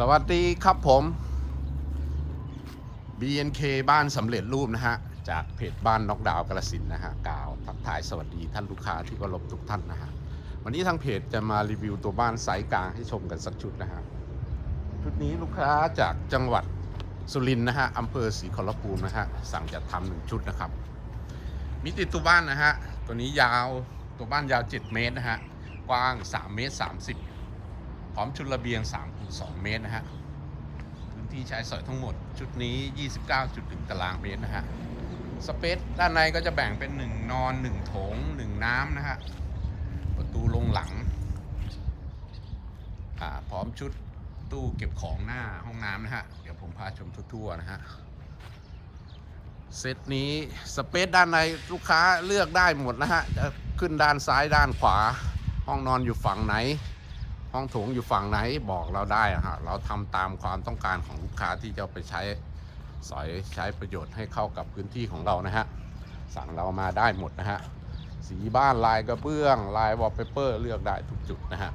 สวัสดีครับผม BNK บ้านสำเร็จรูปนะฮะ จากเพจบ้านน็อกดาวกระสินนะฮะกล่าวทักทายสวัสดีท่านลูกค้าที่เคารพทุกท่านนะฮะ วันนี้ทางเพจจะมารีวิวตัวบ้านไซส์กลางให้ชมกันสักชุดนะฮะ ชุดนี้ลูกค้าจากจังหวัดสุรินทร์นะฮะอำเภอศรีขอรภูมินะฮะ สั่งจัดทำหนึ่งชุดนะครับ มิติตัวบ้านนะฮะ ตัวนี้ยาวตัวบ้านยาว 7 เมตรนะฮะ กว้าง 3 เมตร 30 พร้อมชุดระเบียง 3 2 เมตรนะฮะ พื้นที่ใช้สอยทั้งหมดชุดนี้ 29.1 ตารางเมตรนะฮะ สเปซด้านในก็จะแบ่งเป็น 1 นอน 1 โถง 1 น้ำนะฮะ ประตูลงหลัง พร้อมชุดตู้เก็บของหน้าห้องน้ำนะฮะ เดี๋ยวผมพาชมทั่วๆนะฮะเซตนี้สเปซด้านในลูกค้าเลือกได้หมดนะฮะ จะขึ้นด้านซ้ายด้านขวา ห้องนอนอยู่ฝั่งไหน ห้องโถงอยู่ฝั่งไหนบอกเราได้อะฮะเราทำตามความต้องการของลูกค้าที่จะไปใช้สอยใช้ประโยชน์ให้เข้ากับพื้นที่ของเรานะฮะสั่งเรามาได้หมดนะฮะสีบ้านลายกระเบื้องลายวอลเปเปอร์เลือกได้ทุกจุดนะฮะ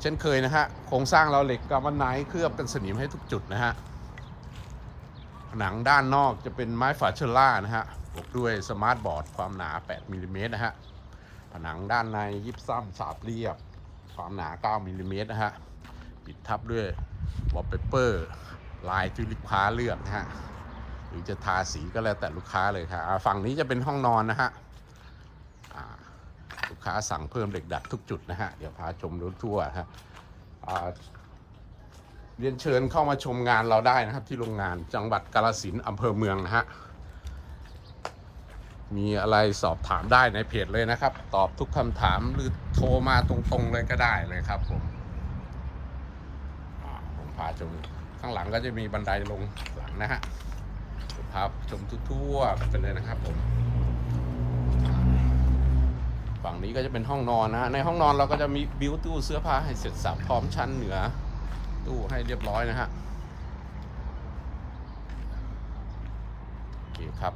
เช่นเคยนะฮะโครงสร้างเราเหล็กกำมะไนท์เคลือบกันสนิมให้ทุกจุดนะฮะผนังด้านนอกจะเป็นไม้ฝาเชอร่านะฮะบวกด้วยสมาร์ทบอร์ดความหนา 8มิลลิเมตรนะฮะ ผนังด้านในยิบซ้ำสาบเรียบ ความหนา 9มิลลิเมตรนะฮะ ปิดทับด้วยวอลเปเปอร์ ลายที่ลูกค้าเลือกนะฮะ หรือจะทาสีก็แล้วแต่ลูกค้าเลยครับฝั่งนี้จะเป็นห้องนอนนะฮะลูกค้าสั่งเพิ่มเหล็กดัดทุกจุดนะฮะ เดี๋ยวพาชมรถทั่วฮะเรียนเชิญเข้ามาชมงานเราได้นะครับ ที่โรงงานจังหวัดกาลสินอำเภอเมืองนะฮะ มีอะไรสอบถามได้ในเพจเลยนะครับ ตอบทุกคำถามหรือโทรมาตรงๆเลยก็ได้เลยครับผมผมพาชมข้างหลังก็จะมีบันไดลงหลังนะฮะผมพาชมทั่วๆไปเลยนะครับผมฝั่งนี้ก็จะเป็นห้องนอนนะฮะในห้องนอนเราก็จะมีบิวตู้เสื้อผ้าให้เสร็จสับพร้อมชั้นเหนือ ตู้ให้เรียบร้อยนะฮะ โอเคครับ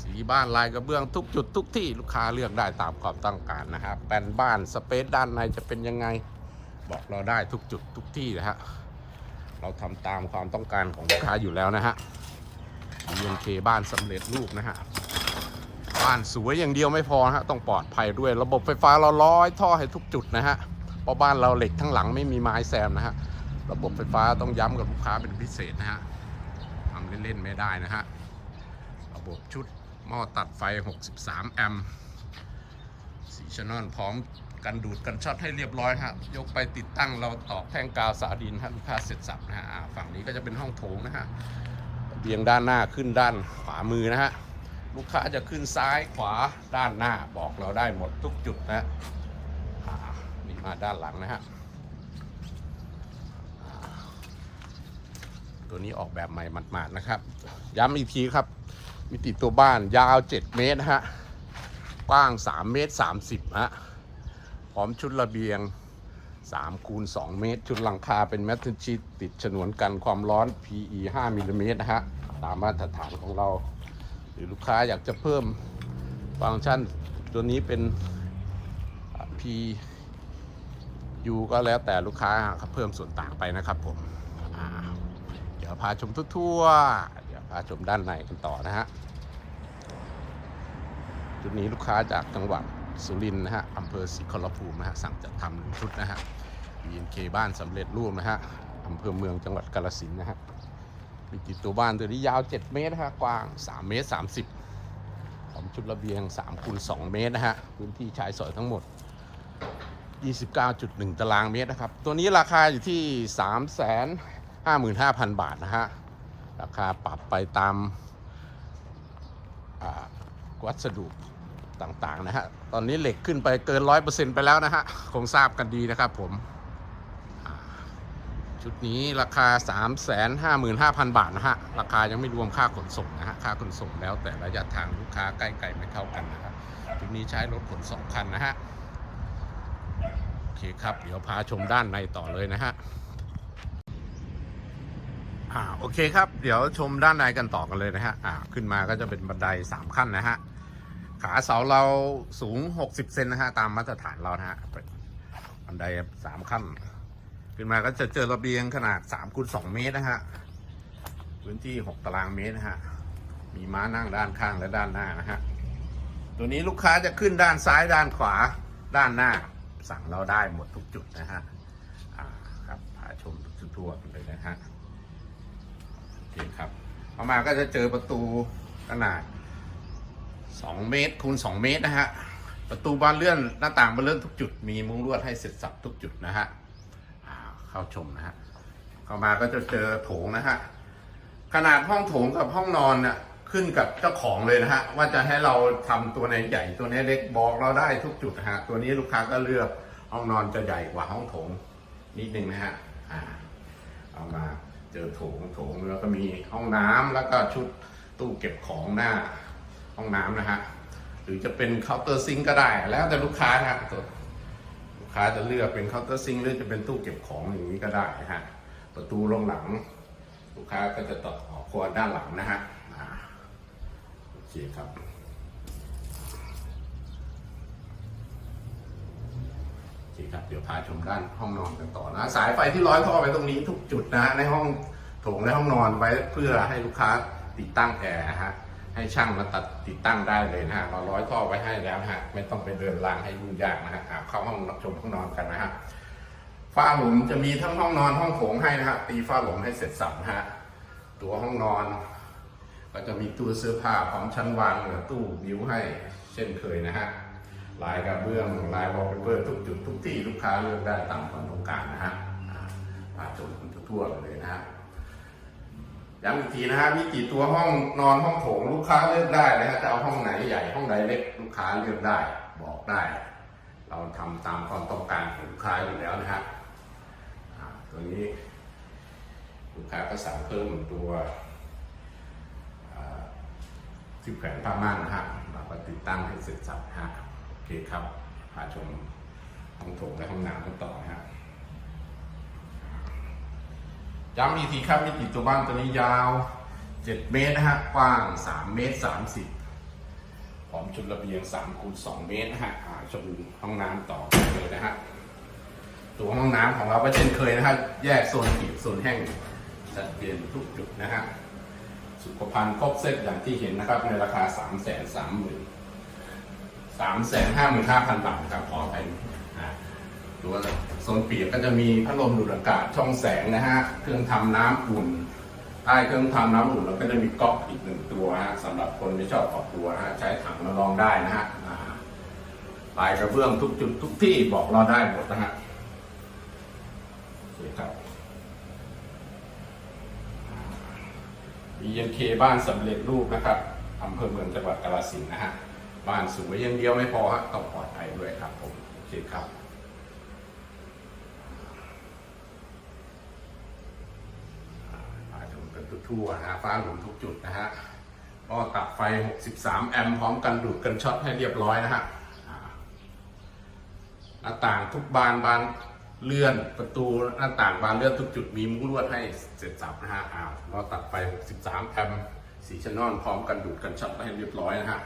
สีบ้านลายกระเบื้องทุกจุดทุกที่ลูกค้าเลือกได้ตามความต้องการนะครับแปลนบ้านสเปซด้านในจะเป็นยังไง บอกเราได้ทุกจุดทุกที่นะฮะเราทำตามความต้องการของลูกค้าอยู่แล้วนะฮะ BNK บ้านสำเร็จรูปนะฮะบ้านสวยอย่างเดียวไม่พอะฮะต้องปลอดภัยด้วยระบบไฟฟ้าเราร้อยท่อให้ทุกจุดนะฮะเพราะบ้านเราเหล็กทั้งหลังไม่มีไม้แซมนะฮะระบบไฟฟ้าต้องย้ำกับลูกค้าเป็นพิเศษนะฮะทำเล่นๆไม่ได้นะฮะระบบชุด หม้อตัดไฟ 63 แอมป์สีชนอนพร้อมกันดูดกันช็อตให้เรียบร้อยฮะยกไปติดตั้งเราตอกแท่งกาวสาดินฮะลูกค้าเสร็จสับนะฮะฝั่งนี้ก็จะเป็นห้องโถงนะฮะเบียงด้านหน้าขึ้นด้านขวามือนะฮะลูกค้าจะขึ้นซ้ายขวาด้านหน้าบอกเราได้หมดทุกจุดนะฮะอ่านี่มาด้านหลังนะฮะตัวนี้ออกแบบใหม่หมาดๆนะครับ ย้ำอีกทีครับ มิติตัวบ้านยาว 7 เมตรนะฮะกว้าง 3 เมตร 30ฮะพร้อมชุดระเบียง3คูณ2เมตร ชุดหลังคาเป็นแมทเทนชีตติดฉนวนกันความร้อน PE 5มิลลิเมตรนะฮะตามมาตรฐานของเรา หรือลูกค้าอยากจะเพิ่มฟังก์ชันตัวนี้เป็น PU ก็แล้วแต่ลูกค้าเพิ่มส่วนต่างไปนะครับผม เดี๋ยวพาชมทั่วๆเดี๋ยวพาชมด้านในกันต่อนะฮะ จุดนี้ลูกค้าจากจังหวัดสุรินทร์นะฮะอำเภอศรีขอรภูมินะฮะสั่งจัดทำหนึ่งชุดนะฮะ BNK บ้านสำเร็จรูปนะฮะอำเภอเมืองจังหวัดกาฬสินธุ์นะฮะมีติดตัวบ้านตัวนี้ยาว 7 เมตรนะฮะกว้าง 3 เมตร 30พร้อมชุดระเบียง3คูณ2เมตรนะฮะพื้นที่ใช้สอยทั้งหมด 29.1 ตารางเมตรนะครับ ตัวนี้ราคาอยู่ที่ 3 5 5 0 0 0 บาทนะฮะราคาปรับไปตามวัสดุ ต่างๆนะฮะ ตอนนี้เหล็กขึ้นไปเกิน100%ไปแล้วนะฮะ คงทราบกันดีนะครับผม ชุดนี้ราคา 355,000 บาทนะฮะ ราคายังไม่รวมค่าขนส่งนะฮะ ค่าขนส่งแล้วแต่ระยะทางลูกค้าใกล้ไกลไม่เท่ากันนะครับชุดนี้ใช้รถขนสองคันนะฮะ โอเคครับ เดี๋ยวพาชมด้านในต่อเลยนะฮะอ่าโอเคครับ เดี๋ยวชมด้านในกันต่อกันเลยนะฮะอ่าขึ้นมาก็จะเป็นบันได 3 ขั้นนะฮะ ขาเสาเราสูง 60 เซนนะฮะ ตามมาตรฐานเรานะฮะบันได3ขั้น ขึ้นมาก็จะเจอระเบียงขนาด3คูณ2เมตรนะฮะ พื้นที่ 6 ตารางเมตรนะฮะ มีม้านั่งด้านข้างและด้านหน้านะฮะ ตัวนี้ลูกค้าจะขึ้นด้านซ้ายด้านขวาด้านหน้า สั่งเราได้หมดทุกจุดนะฮะครับพาชมทุกทั่วๆเลยนะฮะโอเคครับพอมาก็จะเจอประตูขนาด 2 เมตรคูณ 2 เมตรนะฮะ ประตูบานเลื่อนหน้าต่างบานเลื่อนทุกจุด มีมุ้งลวดให้เสร็จสับทุกจุดนะฮะเข้าชมนะฮะ เข้ามาก็จะเจอโถงนะฮะ ขนาดห้องโถงกับห้องนอนเนี่ยขึ้นกับเจ้าของเลยนะฮะ ว่าจะให้เราทำตัวไหนใหญ่ตัวไหนเล็กบอกเราได้ทุกจุดะฮะ ตัวนี้ลูกค้าก็เลือกห้องนอนจะใหญ่กว่าห้องโถงนิดนึงนะฮะอ่าเอามาเจอโถงโถงแล้วก็มีห้องน้ำแล้วก็ชุดตู้เก็บของหน้า ห้องน้ำนะฮะหรือจะเป็นเคาน์เตอร์ซิงก์ก็ได้ แล้วแต่ลูกค้านะครับลูกค้าจะเลือกเป็นเคาน์เตอร์ซิงก์หรือจะเป็นตู้เก็บของอย่างนี้ก็ได้นะฮะประตูลงหลัง ลูกค้าก็จะต่อออกครัวด้านหลังนะฮะโอเคครับโอเคครับเดี๋ยวพาชมด้านห้องนอนกันต่อนะ สายไฟที่ร้อยท่อไปตรงนี้ทุกจุดนะในห้องโถงและห้องนอนไว้เพื่อให้ลูกค้าติดตั้งแอร์ฮะ ให้ช่างมาตัดติดตั้งได้เลยนะฮะเราร้อยท่อไว้ให้แล้วนะฮะไม่ต้องไปเดินรางให้ยุ่งยากนะฮะเข้าห้องรับชมห้องนอนกันนะฮะฝ้าหลุมจะมีทั้งห้องนอนห้องโถงให้นะฮะตีฝ้าหลุมให้เสร็จสับนะฮะตัวห้องนอน ก็จะมีตู้เสื้อผ้าพร้อมชั้นวางหรือตู้บิวให้เช่นเคยนะฮะลายกระเบื้องลายวอลเปเปอร์ทุกจุดทุกที่ลูกค้าเลือกได้ตามความต้องการนะฮะอ่ามาชมกันทั่วเลยนะฮะ ย้ำอีกทีนะฮะมีกี่ตัวห้องนอนห้องโถงลูกค้าเลือกได้นะฮะจะเอาห้องไหนใหญ่ห้องไหนเล็กลูกค้าเลือกได้บอกได้ เราทำตามความต้องการของลูกค้าอยู่แล้วนะฮะตัวนี้ลูกค้าก็สั่งเพิ่มตัวอ่าที่แขวนผ้าม่านนะฮะเราก็ติดตั้งให้เสร็จสับฮะโอเคครับพาชมห้องโถงและห้องน้ำกันต่อนะฮะ ย้ำอีกทีครับมีกี่ตัวบ้านตัวนี้ยาว 7 เมตรนะฮะกว้าง 3 เมตร 30พร้อมชุดระเบียง3คูณ2เมตรนะฮะชมห้องน้ำต่อเลยนะฮะตัวห้องน้ำของเราก็เช่นเคยนะฮะแยกโซนเปียกโซนแห้งชัดเจนทุกจุดนะฮะสุขภัณฑ์ครบเซตอย่างที่เห็นนะครับ ในราคา 3 3 0 0 0 0 3 5 5 0 0บาทครับขอไป อ่าตัวโซนเปียกก็จะมีพัดลมดูดอากาศช่องแสงนะฮะเครื่องทำน้ำอุ่นใต้เครื่องทำน้ำอุ่นเราก็จะมีก๊อกอีกหนึ่งตัวฮะสำหรับคนที่ชอบออกตัวนะฮะใช้ถังมาลองได้นะฮะอ่าลายกระเบื้องทุกจุดทุกที่บอกเราได้หมดนะฮะโอเคครับ BNK บ้านสำเร็จรูปนะครับอำเภอเมืองจังหวัดกาฬสินธุ์นะฮะบ้านสวยอย่างเดียวไม่พอฮะต้องปลอดภัยด้วยครับผมโอเคครับ มาชมกัน ทั่วนะฮะฟ้าหลุมทุกจุดนะฮะก็ตัดไฟ 63 แอมป์พร้อมกันดูดกันช็อตให้เรียบร้อยนะฮะหน้าต่างทุกบานบานเลื่อนประตูหน้าต่างบานเลื่อนทุกจุดมีมุ้งลวดให้เสร็จสับนะฮะอ้าวเราตัดไป63 แอมป์สีชนอนพร้อมกันดูดกันช็อตให้เรียบร้อยนะฮะ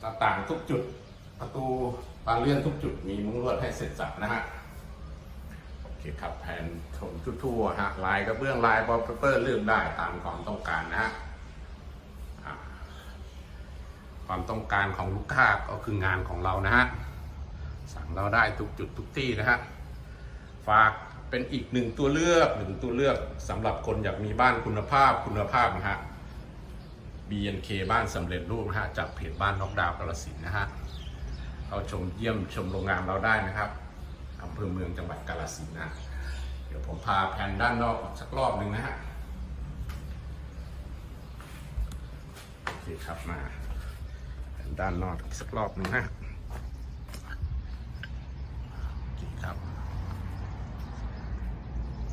หน้าต่างทุกจุดประตูบานเลื่อนทุกจุดมีมุ้งลวดให้เสร็จสับนะฮะ โอเคครับแผนถมทั่วๆฮะลายกระเบื้องลายบอลเปเปอร์เลือกได้ตามความต้องการนะฮะความต้องการของลูกค้าก็คืองานของเรานะฮะสั่งเราได้ทุกจุดทุกที่นะฮะฝากเป็นอีกหนึ่งตัวเลือกหนึ่งตัวเลือกสำหรับคนอยากมีบ้านคุณภาพคุณภาพนะฮะ BNK บ้านสำเร็จรูปนะฮะจากเพจบ้านนอกดาวกาลสินนะฮะ เข้าชมเยี่ยมชมโรงงานเราได้นะครับ อำเภอเมืองจังหวัดกาลสินธุ์นะเดี๋ยวผมพาแผนด้านนอกสักรอบหนึ่งนะฮะโอเคครับมาแผนด้านนอกอีกสักรอบหนึ่งนะคครับ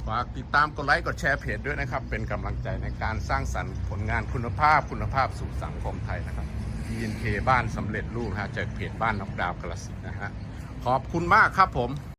ฝากติดตามกดไลค์กดแชร์เพจด้วยนะครับ เป็นกำลังใจในการสร้างสรรค์ผลงานคุณภาพคุณภาพสู่สังคมไทยนะครับ BNK บ้านสำเร็จรูปนะฮะจากเพจบ้านนกดาวกระสินนะฮะขอบคุณมากครับผม